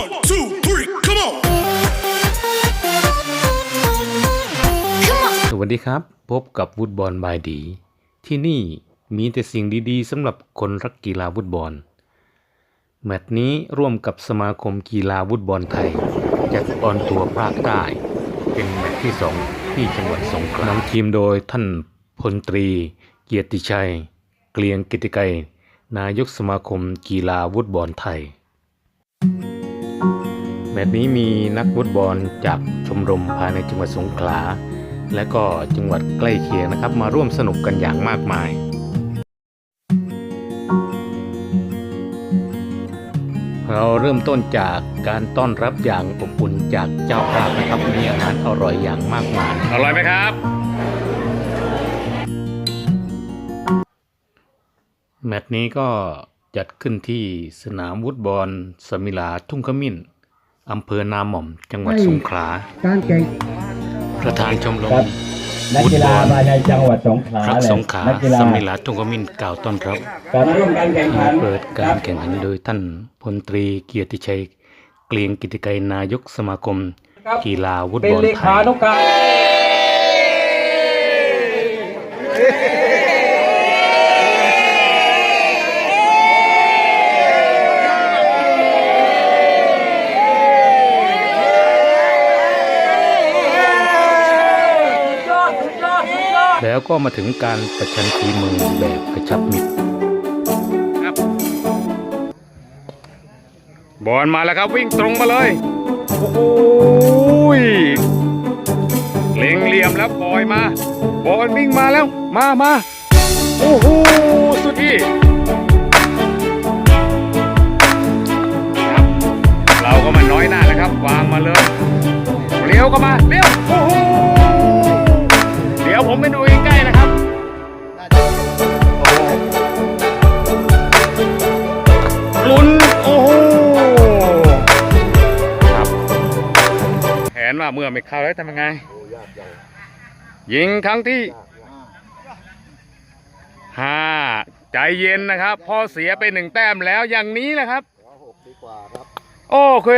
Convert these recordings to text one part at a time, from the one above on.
One, two, three, come on! สวัสดีครับ พบกับฟุตบอลบายดี ที่นี่มีแต่สิ่งดีๆสำหรับคนรักกีฬาฟุตบอล แมตช์นี้ร่วมกับสมาคมกีฬาฟุตบอลไทยจัดออนทัวร์ภาคใต้ เป็นแมตช์ที่สองที่จังหวัดสงขลานำทีมโดยท่านพลตรี เกียรติชัย เกลียงกิติไกรนายกสมาคมกีฬาฟุตบอลไทย แมตช์นี้มีนักฟุตบอลจากชมรมภายในจังหวัดสงขลา และก็จังหวัดใกล้เคียงนะครับ มาร่วมสนุกกันอย่างมากมายเราเริ่มต้นจากการต้อนรับอย่างอบอุ่นจากเจ้าภาพนะครับมีอาหารอร่อยอย่างมากมาย อร่อยไหมครับ แมตช์นี้ก็จัดขึ้นที่สนามฟุตบอลสมิลาทุ่งขมิ้น อำเภอนาหม่อม จังหวัดสงขลาการแข่งประธานชมรครัมบนักกีฬาภายในจังหวัดสงขลาพระเลยสงขลานักกีฬาสมิลาทุ่งขมิ้นกล่าวต้อนรับการร่วมการแข่งขันเปิดคการรับแข่งขันโดยท่านพลตรีเกียรติชัย เกลียงกิติไกรนายกสมาคม กีฬาฟุตเป็นบอลเลไทขายนุการ แล้วก็มาถึงการประชันฝีมือแบบกระชับมิตรบอลมาแล้วครับวิ่งตรงมาเลย โอ้โหยเล็งเหลี่ยมแล้วปล่อยมา บอลวิ่งมาแล้ว มามาโอ้โหสุดที่ครับเราก็มาน้อยหน้าแล้วครับ วางมาเลยเลี้ยวก็มาเลี้ยวโอ้โหเดี๋ ยวผมไปดูใกล้ๆนะครับโอ้โหลุ้นโอ้โหครับแผนว่าเมื่อไม่เข้าแล้วทำยังไง ยิงครั้งที่ห้าใจเย็นนะครับ พอเสียไปหนึ่งแต้มแล้วอย่างนี้แหละครับโอเค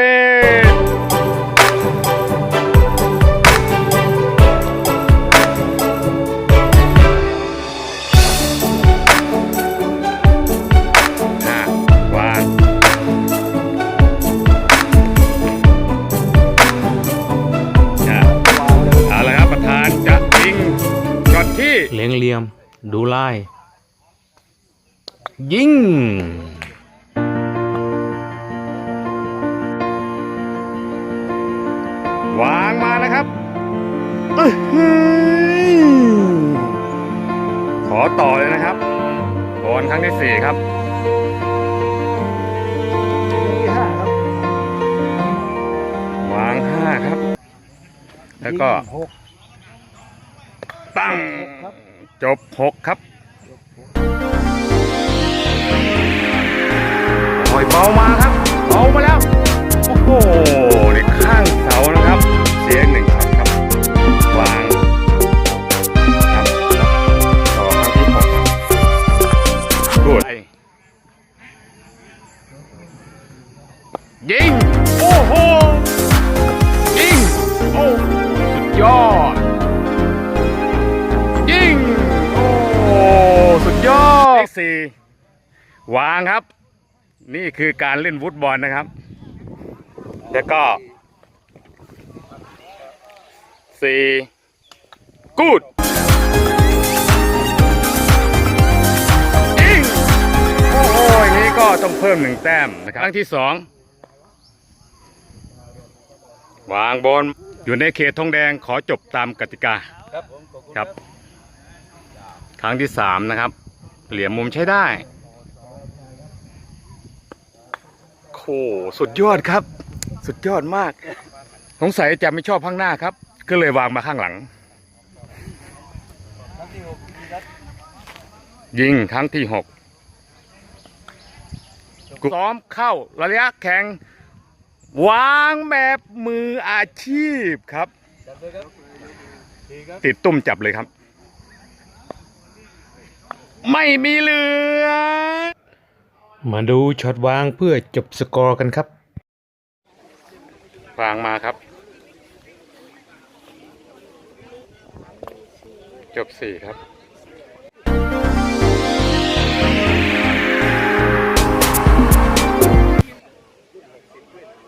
เลี้ยงเหลี่ยม ดูลาย ยิงวางมานะครับอื้อหือขอต่อเลยนะครับบอลครั้งที่สี่ครับวางห้าครับ แล้วก็ตั้ง จบหกครับปล่อยเบามาครับเบามาแล้ว โอ้โหในข้างเสานะครับ เสียงหนึ่งครับครับวางครับต่อครั้งที่หกครับดูดยิง โอ้โห สี่วางครับ นี่คือการเล่นฟุตบอลนะครับ แล้วก็สี่กูดยิงโอ้โหอย่างนี้ก็ต้องเพิ่มหนึ่งแต้มนะครับครั้งที่สองวางบอลอยู่ในเขตธงแดงขอจบตามกติกาครับ ครั้งที่สามนะครับ เหลี่ยมมุมใช้ได้โอ้โหสุดยอดครับ สุดยอดมาก สงสัยจะไม่ชอบข้างหน้าครับ ก็เลยวางมาข้างหลัง ยิงครั้งที่หกซ้อมเข้าระยะแข่งวางแบบมืออาชีพครับ ติดตุ้มจับเลยครับ ไม่มีเหลือ มาดูช็อตวางเพื่อจบสกอร์กันครับ วางมาครับ จบสี่ครับ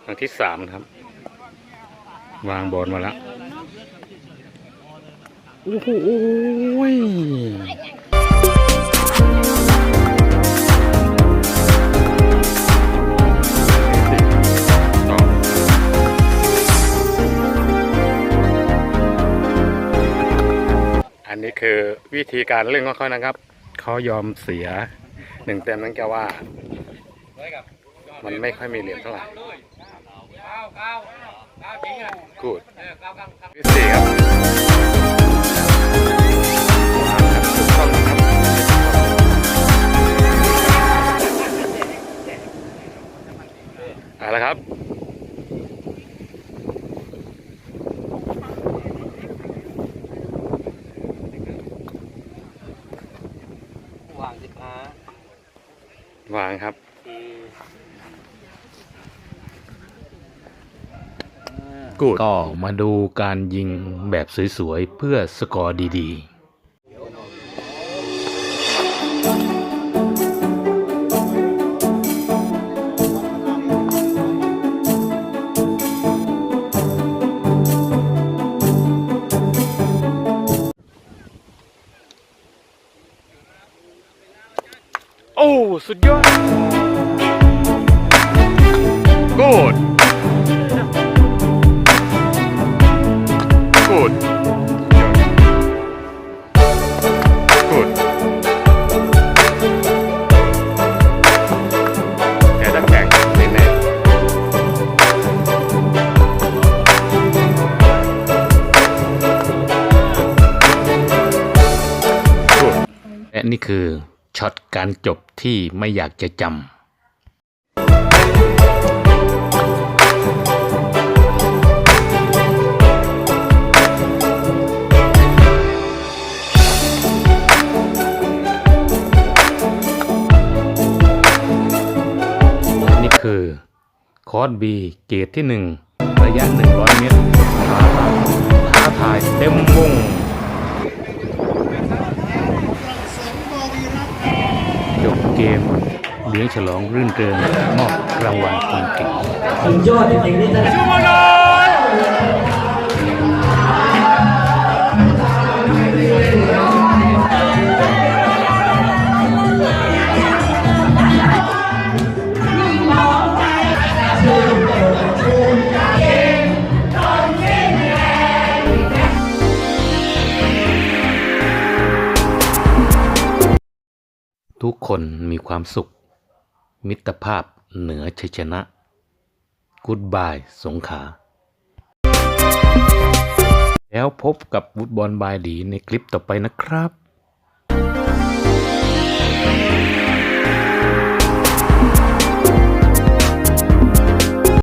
ครั้งที่สามครับ วางบอลมาแล้ว โอ้โห นนี้คือวิธีการเล่นของเขานะครับ เขายอมเสียหนึ่งเต็มนั้นแกว่า มันไม่ค่อยมีเหรียญเท่าไหร่กูดที่สี่ครับ วางสิค้าวางครับทีกูดก็มาดูการยิงแบบสวยๆ เพื่อสกอร์ดีๆ โอ้ สุดยอดกูดกูดกูดแค่ตะแกรงนิดนึงกูดและนี่คือ ช็อตการจบที่ไม่อยากจะจำนี่คือคอร์สบีเกรดที่ 1 ระยะ 100 เมตรท้าทายท้าทายเต็มวง จบ เกมเลี้ยงฉลองรื่นเริงมอบรางวัลคนเก่งสุดยอดจริงๆนี่ท่าน คนมีความสุข มิตรภาพเหนือชัยชนะกูดบายสงขา แล้วพบกับฟุตบอลบายดีในคลิปต่อไปนะครับ